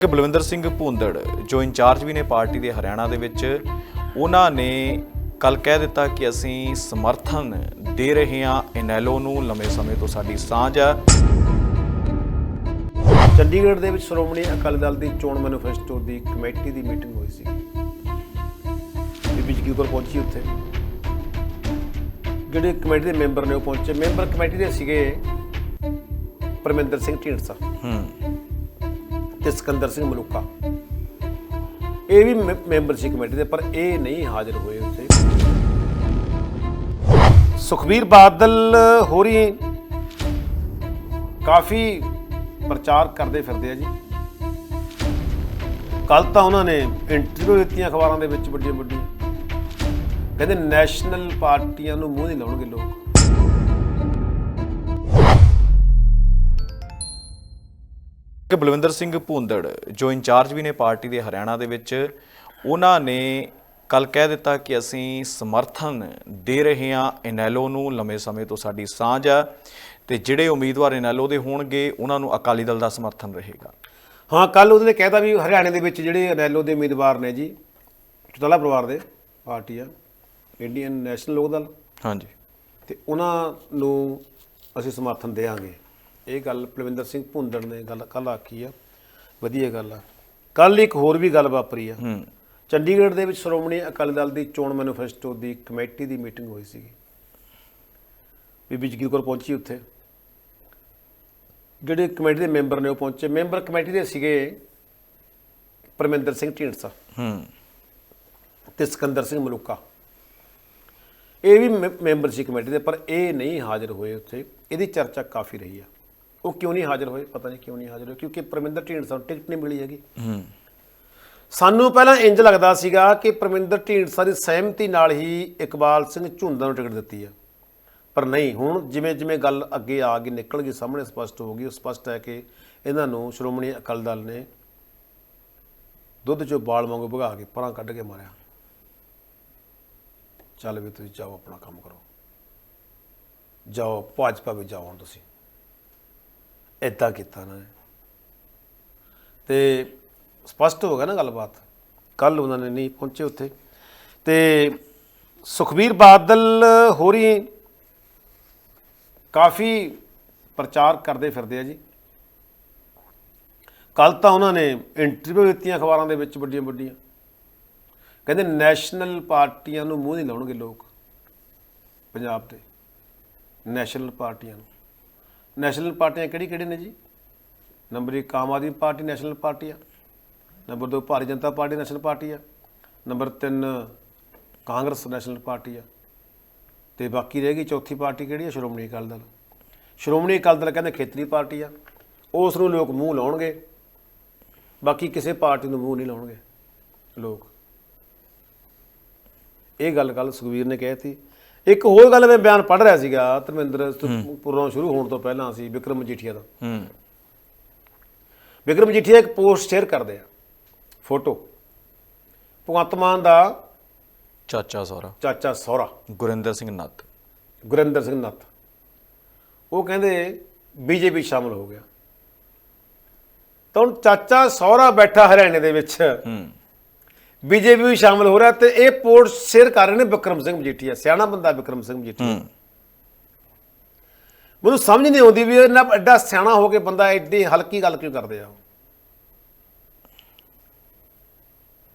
ਕਿ ਬਲਵਿੰਦਰ ਸਿੰਘ ਭੁੰਦੜ ਜੋ ਇੰਚਾਰਜ ਵੀ ਨੇ ਪਾਰਟੀ ਦੇ ਹਰਿਆਣਾ ਦੇ ਵਿੱਚ ਉਹਨਾਂ ਨੇ ਕੱਲ ਕਹਿ ਦਿੱਤਾ ਕਿ ਅਸੀਂ ਸਮਰਥਨ ਦੇ ਰਹੇ ਹਾਂ ਇਨੈਲੋ ਨੂੰ ਲੰਮੇ ਸਮੇਂ ਤੋਂ ਸਾਡੀ ਸਾਂਝ ਆ। ਚੰਡੀਗੜ੍ਹ ਦੇ ਵਿੱਚ ਸ਼੍ਰੋਮਣੀ ਅਕਾਲੀ ਦਲ ਦੀ ਚੋਣ ਮੈਨੀਫੈਸਟੋ ਦੀ ਕਮੇਟੀ ਦੀ ਮੀਟਿੰਗ ਹੋਈ ਸੀ। ਬੀਬੀ ਜਗੀਰ ਕੋਲ ਪਹੁੰਚੀ ਉੱਥੇ। ਜਿਹੜੇ ਕਮੇਟੀ ਦੇ ਮੈਂਬਰ ਨੇ ਉਹ ਪਹੁੰਚੇ। ਮੈਂਬਰ ਕਮੇਟੀ ਦੇ ਸੀਗੇ ਪਰਮਿੰਦਰ ਸਿੰਘ ਢੀਂਡਸਾ। ਹੂੰ। ਤੇ ਸਿਕੰਦਰ ਸਿੰਘ ਮਲੂਕਾ। ਇਹ ਵੀ ਮੈ- ਮੈਂਬਰ ਸੀ ਕਮੇਟੀ ਦੇ, ਪਰ ਇਹ ਨਹੀਂ ਹਾਜ਼ਰ ਹੋਏ ਉੱਥੇ। ਸੁਖਬੀਰ ਬਾਦਲ ਹੋਰੀ ਕਾਫੀ ਪ੍ਰਚਾਰ ਕਰਦੇ ਫਿਰਦੇ ਆ ਜੀ। ਕੱਲ ਤਾਂ ਉਹਨਾਂ ਨੇ ਇੰਟਰਵਿਊ ਦਿੱਤੀਆਂ ਅਖਬਾਰਾਂ ਦੇ ਵਿੱਚ ਵੱਡੀਆਂ ਵੱਡੀਆਂ ਕਹਿੰਦੇ ਨੈਸ਼ਨਲ ਪਾਰਟੀਆਂ ਨੂੰ ਮੂੰਹ ਨਹੀਂ ਲਾਉਣਗੇ ਲੋਕ। ਕਿ ਬਲਵਿੰਦਰ ਸਿੰਘ ਭੁੰਦੜ ਜੋ ਇੰਚਾਰਜ ਵੀ ਨੇ ਪਾਰਟੀ ਦੇ ਹਰਿਆਣਾ ਦੇ ਵਿੱਚ ਉਹਨਾਂ ਨੇ ਕੱਲ ਕਹਿ ਦਿੱਤਾ ਕਿ ਅਸੀਂ ਸਮਰਥਨ ਦੇ ਰਹੇ ਹਾਂ ਇਨੈਲੋ ਨੂੰ ਲੰਮੇ ਸਮੇਂ ਤੋਂ ਸਾਡੀ ਸਾਂਝ ਆ ਤੇ ਜਿਹੜੇ ਉਮੀਦਵਾਰ ਇਨੈਲੋ ਦੇ ਹੋਣਗੇ ਉਹਨਾਂ ਨੂੰ ਅਕਾਲੀ ਦਲ ਦਾ ਸਮਰਥਨ ਰਹੇਗਾ। ਹਾਂ ਕੱਲ ਉਹਨੇ ਕਹਿਤਾ ਵੀ ਹਰਿਆਣੇ ਦੇ ਵਿੱਚ ਜਿਹੜੇ ਅਨੈਲੋ ਦੇ ਉਮੀਦਵਾਰ ਨੇ ਜੀ ਚੌਟਾਲਾ ਪਰਿਵਾਰ ਦੇ ਪਾਰਟੀ ਆ ਇੰਡੀਅਨ ਨੈਸ਼ਨਲ ਲੋਕ ਦਲ। ਹਾਂਜੀ। ਤੇ ਉਹਨਾਂ ਨੂੰ ਅਸੀਂ ਸਮਰਥਨ ਦੇਵਾਂਗੇ। ਇਹ ਗੱਲ ਪਲਵਿੰਦਰ ਸਿੰਘ ਭੁੰਦੜ ਨੇ ਗੱਲ ਕੱਲ ਆਖੀ ਆ। ਵਧੀਆ ਗੱਲ ਆ। ਕੱਲ ਇੱਕ ਹੋਰ ਵੀ ਗੱਲ ਵਾਪਰੀ ਆ। ਹੂੰ। ਚੰਡੀਗੜ੍ਹ ਦੇ ਵਿੱਚ ਸ਼੍ਰੋਮਣੀ ਅਕਾਲੀ ਦਲ ਦੀ ਚੋਣ ਮੈਨੀਫੈਸਟੋ ਦੀ ਕਮੇਟੀ ਦੀ ਮੀਟਿੰਗ ਹੋਈ ਸੀਗੀ। ਬੀਬੀ ਜਗੀਰ ਕੋਲ ਪਹੁੰਚੀ ਉੱਥੇ। ਜਿਹੜੇ ਕਮੇਟੀ ਦੇ ਮੈਂਬਰ ਨੇ ਉਹ ਪਹੁੰਚੇ। ਮੈਂਬਰ ਕਮੇਟੀ ਦੇ ਸੀਗੇ ਪਰਮਿੰਦਰ ਸਿੰਘ ਢੀਂਡਸਾ ਹੂੰ। ਤੇ ਸਿਕੰਦਰ ਸਿੰਘ ਮਲੂਕਾ। ਇਹ ਵੀ ਮੈਂਬਰ ਸੀ ਕਮੇਟੀ ਦੇ ਪਰ ਇਹ ਨਹੀਂ ਹਾਜ਼ਰ ਹੋਏ ਉੱਥੇ। ਇਹਦੀ ਚਰਚਾ ਕਾਫੀ ਰਹੀ ਆ। ਉਹ ਕਿਉਂ ਨਹੀਂ ਹਾਜ਼ਰ ਹੋਏ? ਪਤਾ ਨਹੀਂ ਕਿਉਂ ਨਹੀਂ ਹਾਜ਼ਰ ਹੋਏ ਕਿਉਂਕਿ ਪਰਮਿੰਦਰ ਢੀਂਡਸਾ ਨੂੰ ਟਿਕਟ ਨਹੀਂ ਮਿਲੀ ਹੈਗੀ। ਹੂੰ। ਸਾਨੂੰ ਪਹਿਲਾਂ ਇੰਜ ਲੱਗਦਾ ਸੀਗਾ ਕਿ ਪਰਮਿੰਦਰ ਢੀਂਡਸਾ ਦੀ ਸਹਿਮਤੀ ਨਾਲ ਹੀ ਇਕਬਾਲ ਸਿੰਘ ਝੁੰਦਾ ਨੂੰ ਟਿਕਟ ਦਿੱਤੀ ਆ। ਪਰ ਨਹੀਂ ਹੁਣ ਜਿਵੇਂ ਜਿਵੇਂ ਗੱਲ ਅੱਗੇ ਆ ਗਈ ਨਿਕਲ ਗਈ ਸਾਹਮਣੇ ਸਪਸ਼ਟ ਹੋ ਗਈ ਉਹ ਸਪਸ਼ਟ ਹੈ ਕਿ ਇਹਨਾਂ ਨੂੰ ਸ਼੍ਰੋਮਣੀ ਅਕਾਲੀ ਦਲ ਨੇ ਦੁੱਧ ਚੋਂ ਬਾਲ ਵਾਂਗੂ ਭਗਾ ਕੇ ਪਰਾਂ ਕੱਢ ਕੇ ਮਾਰਿਆ। ਚੱਲ ਵੀ ਤੁਸੀਂ ਜਾਓ ਆਪਣਾ ਕੰਮ ਕਰੋ। ਜਾਓ ਭਾਜਪਾ ਵਿੱਚ ਜਾਓ ਤੁਸੀਂ। ਏਦਾਂ ਕੀਤਾ ਉਹਨਾਂ ਨੇ। ਤੇ ਸਪਸ਼ਟ ਹੋ ਗਿਆ ਨਾ ਗੱਲਬਾਤ। ਕੱਲ ਉਹਨਾਂ ਨੇ ਨਹੀਂ ਪਹੁੰਚੇ ਉੱਥੇ। ਤੇ ਸੁਖਬੀਰ ਬਾਦਲ ਹੋਰੀ ਕਾਫੀ ਪ੍ਰਚਾਰ ਕਰਦੇ ਫਿਰਦੇ ਆ ਜੀ। ਕੱਲ ਤਾਂ ਉਹਨਾਂ ਨੇ ਇੰਟਰਵਿਊ ਦਿੱਤੀਆਂ ਅਖਬਾਰਾਂ ਦੇ ਵਿੱਚ ਵੱਡੀਆਂ ਵੱਡੀਆਂ। ਕਹਿੰਦੇ ਨੈਸ਼ਨਲ ਪਾਰਟੀਆਂ ਨੂੰ ਮੂੰਹ ਨਹੀਂ ਲਾਉਣਗੇ ਲੋਕ ਪੰਜਾਬ ਦੇ ਨੈਸ਼ਨਲ ਪਾਰਟੀਆਂ ਨੂੰ। ਨੈਸ਼ਨਲ ਪਾਰਟੀਆਂ ਕਿਹੜੀ ਕਿਹੜੀ ਨੇ ਜੀ? Number 1 Aam Aadmi party national party ਆ। Number 2 Bharatiya Janata party national party ਆ। ਨੰਬਰ 3 ਕਾਂਗਰਸ ਨੈਸ਼ਨਲ ਪਾਰਟੀ ਆ। ਤੇ ਬਾਕੀ ਰਹਿ ਗਈ ਚੌਥੀ ਪਾਰਟੀ ਕਿਹੜੀ ਆ? ਸ਼੍ਰੋਮਣੀ ਅਕਾਲੀ ਦਲ। ਸ਼੍ਰੋਮਣੀ ਅਕਾਲੀ ਦਲ ਕਹਿੰਦੇ ਖੇਤਰੀ ਪਾਰਟੀ ਆ। ਉਸ ਨੂੰ ਲੋਕ ਮੂੰਹ ਲਾਉਣਗੇ। ਬਾਕੀ ਕਿਸੇ ਪਾਰਟੀ ਨੂੰ ਮੂੰਹ ਨਹੀਂ ਲਾਉਣਗੇ ਲੋਕ। ਇਹ ਗੱਲ ਕੱਲ ਸੁਖਵੀਰ ਨੇ ਕਹਿਤੀ ਇੱਕ ਹੋਰ ਗੱਲ ਮੈਂ ਬਿਆਨ ਪੜ੍ਹ ਰਿਹਾ ਸੀਗਾ ਧਰਮਿੰਦਰ ਪ੍ਰੋਗਰਾਮ ਸ਼ੁਰੂ ਹੋਣ ਤੋਂ ਪਹਿਲਾਂ ਸੀ ਵਿਕਰਮ ਮਜੀਠੀਆ ਦਾ। ਹੂੰ। ਵਿਕਰਮ ਮਜੀਠੀਆ ਇੱਕ ਪੋਸਟ ਸ਼ੇਅਰ ਕਰਦੇ ਆ ਫੋਟੋ। ਭਗਵੰਤ ਮਾਨ ਦਾ ਚਾਚਾ ਸਹੁਰਾ। ਚਾਚਾ ਸਹੁਰਾ। ਗੁਰਿੰਦਰ ਸਿੰਘ ਨੱਤ ਗੁਰਿੰਦਰ ਸਿੰਘ ਨੱਥ। ਉਹ ਕਹਿੰਦੇ ਬੀਜੇਪੀ ਸ਼ਾਮਲ ਹੋ ਗਿਆ। ਤਾਂ ਹੁਣ ਚਾਚਾ ਸਹੁਰਾ ਬੈਠਾ ਹਰਿਆਣੇ ਦੇ ਵਿੱਚ। ਹੂੰ। ਬੀਜੇਪੀ ਵੀ ਸ਼ਾਮਲ ਹੋ ਰਿਹਾ ਤੇ ਇਹ ਪੋਸਟ ਸ਼ੇਅਰ ਕਰ ਰਹੇ ਨੇ ਵਿਕਰਮ ਸਿੰਘ ਮਜੀਠੀਆ ਸਿਆਣਾ ਬੰਦਾ ਵਿਕਰਮ ਸਿੰਘ ਮਜੀਠੀਆ। ਮੈਨੂੰ ਸਮਝ ਨਹੀਂ ਆਉਂਦੀ ਵੀ ਇਹਨਾਂ ਐਡਾ ਸਿਆਣਾ ਹੋ ਕੇ ਬੰਦਾ ਐਡੀ ਹਲਕੀ ਗੱਲ ਕਿਉਂ ਕਰਦੇ ਆ।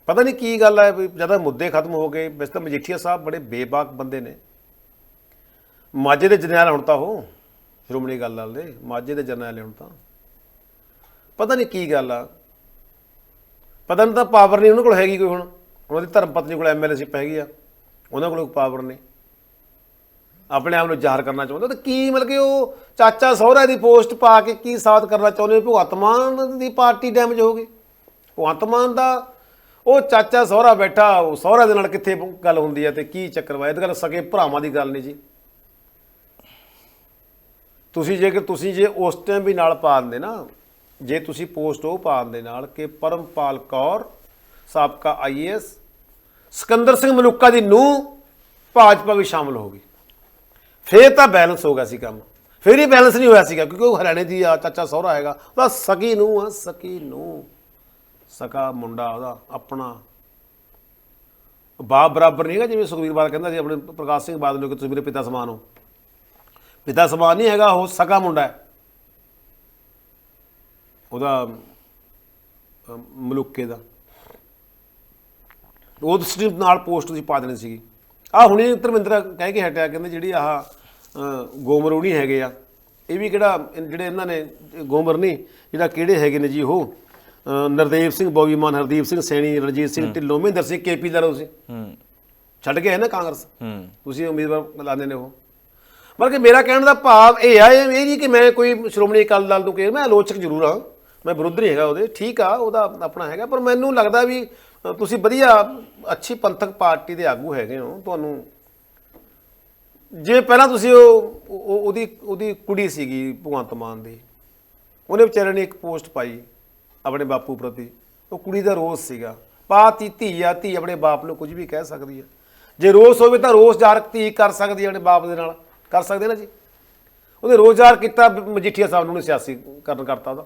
ਪਤਾ ਨਹੀਂ ਕੀ ਗੱਲ ਹੈ ਵੀ ਜਦੋਂ ਮੁੱਦੇ ਖਤਮ ਹੋ ਗਏ ਵੈਸੇ ਤਾਂ ਮਜੀਠੀਆ ਸਾਹਿਬ ਬੜੇ ਬੇਬਾਕ ਬੰਦੇ ਨੇ। ਮਾਝੇ ਦੇ ਜਰਨੈਲ ਹੁਣ ਤਾਂ ਉਹ ਸ਼੍ਰੋਮਣੀ ਗੱਲ ਦੇ ਮਾਝੇ ਦੇ ਜਰਨੈਲ ਹੁਣ ਤਾਂ। ਪਤਾ ਨਹੀਂ ਕੀ ਗੱਲ ਆ। ਪਤਾ ਨਹੀਂ ਤਾਂ ਪਾਵਰ ਨਹੀਂ ਉਹਨਾਂ ਕੋਲ ਹੈਗੀ ਕੋਈ ਹੁਣ। ਉਹਨਾਂ ਦੀ ਧਰਮ ਪਤਨੀ ਕੋਲ ਐਮਐਲਏ ਸਿਪ ਹੈਗੀ ਆ। ਉਹਨਾਂ ਕੋਲ ਪਾਵਰ ਨਹੀਂ। ਆਪਣੇ ਆਪ ਨੂੰ ਜ਼ਾਹਰ ਕਰਨਾ ਚਾਹੁੰਦਾ ਤਾਂ ਕੀ ਮਤਲਬ ਕਿ ਉਹ ਚਾਚਾ ਸਹੁਰਾ ਦੀ ਪੋਸਟ ਪਾ ਕੇ ਕੀ ਸਾਬਤ ਕਰਨਾ ਚਾਹੁੰਦੇ ਭਗਵੰਤ ਮਾਨ ਦੀ ਪਾਰਟੀ ਡੈਮੇਜ ਹੋ ਗਈ? ਭਗਵੰਤ ਮਾਨ ਦਾ ਉਹ ਚਾਚਾ ਸਹੁਰਾ ਬੈਠਾ, ਉਹ ਸਹੁਰਾ ਦੇ ਨਾਲ ਕਿੱਥੇ ਗੱਲ ਹੁੰਦੀ ਹੈ ਤੇ ਕੀ ਚੱਕਰ ਵਾ? ਇਹ ਤਾਂ ਗੱਲ ਸਕੇ ਭਰਾਵਾਂ ਦੀ ਗੱਲ ਨਹੀਂ ਜੀ। ਤੁਸੀਂ ਜੇਕਰ ਤੁਸੀਂ ਜੇ ਉਸ ਟਾਈਮ ਵੀ ਨਾਲ ਪਾ ਦਿੰਦੇ ਨਾ ਜੇ ਤੁਸੀਂ ਪੋਸਟ ਉਹ ਪਾ ਦੇ ਨਾਲ ਕਿ ਪਰਮਪਾਲ ਕੌਰ, ਸਾਬਕਾ ਆਈਏਐਸ ਸਿਕੰਦਰ ਸਿੰਘ ਮਲੂਕਾ ਦੀ ਨੂੰ ਭਾਜਪਾ ਵੀ ਸ਼ਾਮਲ ਹੋ ਗਈ। ਫੇਰ ਤਾਂ ਬੈਲੈਂਸ ਹੋ ਗਿਆ ਸੀ ਕੰਮ। ਫਿਰ ਹੀ ਬੈਲੈਂਸ ਨਹੀਂ ਹੋਇਆ ਸੀਗਾ, ਕਿਉਂਕਿ ਉਹ ਹਰਿਆਣੇ ਦੀ ਆ, ਚਾਚਾ ਸਹੁਰਾ ਹੈਗਾ। ਉਹਦਾ ਸਕੀ ਨੂੰ ਆ, ਸਕੀ ਨੂੰ ਸਕਾ ਮੁੰਡਾ ਉਹਦਾ, ਆਪਣਾ। ਬਾਪ ਬਰਾਬਰ ਨਹੀਂ ਹੈਗਾ, ਜਿਵੇਂ ਸੁਖਬੀਰ ਬਾਦਲ ਕਹਿੰਦਾ ਸੀ, ਆਪਣੇ ਪ੍ਰਕਾਸ਼ ਸਿੰਘ ਬਾਦਲ ਨੂੰ ਕਿ ਤੁਸੀਂ ਮੇਰੇ ਪਿਤਾ ਸਮਾਨ ਹੋ। ਪਿਤਾ ਸਮਾਨ ਨਹੀਂ ਹੈਗਾ, ਉਹ ਸਕਾ ਮੁੰਡਾ ਹੈ। ਉਹਦਾ ਮਲੂਕੇ ਦਾ। ਉਹ ਸਟ੍ਰੀਮ ਨਾਲ ਪੋਸਟ ਤੁਸੀਂ ਪਾ ਦੇਣੀ ਸੀਗੀ। ਆ ਹੁਣੇ ਧਰਮਿੰਦਰ ਕਹਿ ਕੇ ਹਟਿਆ ਕਹਿੰਦੇ ਜਿਹੜੀ ਆਹ ਗੋਮਰੂਣੀ ਹੈਗੇ ਆ। ਇਹ ਵੀ ਕਿਹੜਾ ਜਿਹੜੇ ਇਹਨਾਂ ਨੇ ਗੋਮਰ ਨਹੀਂ ਜਿਹੜਾ ਕਿਹੜੇ ਹੈਗੇ ਨੇ ਜੀ ਉਹ? ਨਰਦੇਵ ਸਿੰਘ ਬੋਵੀ ਮਾਨ ਹਰਦੀਪ ਸਿੰਘ ਸੈਣੀ ਰਣਜੀਤ ਸਿੰਘ ਢਿੱਲੋਂ ਮਹਿੰਦਰ ਸਿੰਘ ਕੇਪੀ ਦਾ ਤੁਸੀਂ। ਹੂੰ। ਛੱਡ ਗਏ ਹੈ ਨਾ ਕਾਂਗਰਸ? ਹੂੰ। ਤੁਸੀਂ ਉਮੀਦਵਾਰ ਲਾਉਂਦੇ ਨੇ ਉਹ। ਬਲਕਿ ਮੇਰਾ ਕਹਿਣ ਦਾ ਭਾਵ ਇਹ ਆ ਇਹ ਇਹ ਨਹੀਂ ਕਿ ਮੈਂ ਕੋਈ ਸ਼੍ਰੋਮਣੀ ਅਕਾਲੀ ਦਲ ਨੂੰ ਕਿ ਮੈਂ ਆਲੋਚਕ ਜ਼ਰੂਰ ਹਾਂ। ਮੈਂ ਵਿਰੁੱਧ ਨਹੀਂ ਹੈਗਾ ਉਹਦੇ, ਠੀਕ ਆ, ਉਹਦਾ ਆਪਣਾ ਹੈਗਾ, ਪਰ ਮੈਨੂੰ ਲੱਗਦਾ ਵੀ ਤੁਸੀਂ ਵਧੀਆ, ਅੱਛੀ ਪੰਥਕ ਪਾਰਟੀ ਦੇ ਆਗੂ ਹੈਗੇ ਹੋ, ਤੁਹਾਨੂੰ। ਜੇ ਪਹਿਲਾਂ ਤੁਸੀਂ ਉਹ ਉਹਦੀ ਉਹਦੀ ਕੁੜੀ ਸੀਗੀ ਭਗਵੰਤ ਮਾਨ ਦੀ, ਉਹਨੇ ਵਿਚਾਰੇ ਨੇ ਇੱਕ ਪੋਸਟ ਪਾਈ ਆਪਣੇ ਬਾਪੂ ਪ੍ਰਤੀ, ਉਹ ਕੁੜੀ ਦਾ ਰੋਸ ਸੀਗਾ। ਪਾਤੀ ਧੀ ਆ, ਧੀ ਆਪਣੇ ਬਾਪ ਨੂੰ ਕੁਝ ਵੀ ਕਹਿ ਸਕਦੀ ਹੈ ਜੇ ਰੋਸ ਹੋਵੇ ਤਾਂ ਰੋਸ ਜ਼ਾਹਰ ਧੀ ਕਰ ਸਕਦੀ ਹੈ ਆਪਣੇ ਬਾਪ ਦੇ ਨਾਲ। ਕਰ ਸਕਦੇ ਨਾ ਜੀ? ਉਹਨੇ ਰੋਸ ਜ਼ਾਹਰ ਕੀਤਾ, ਮਜੀਠੀਆ ਸਾਹਿਬ ਨੂੰ ਸਿਆਸੀ ਕਰਨ ਕਰਤਾ ਉਹਦਾ।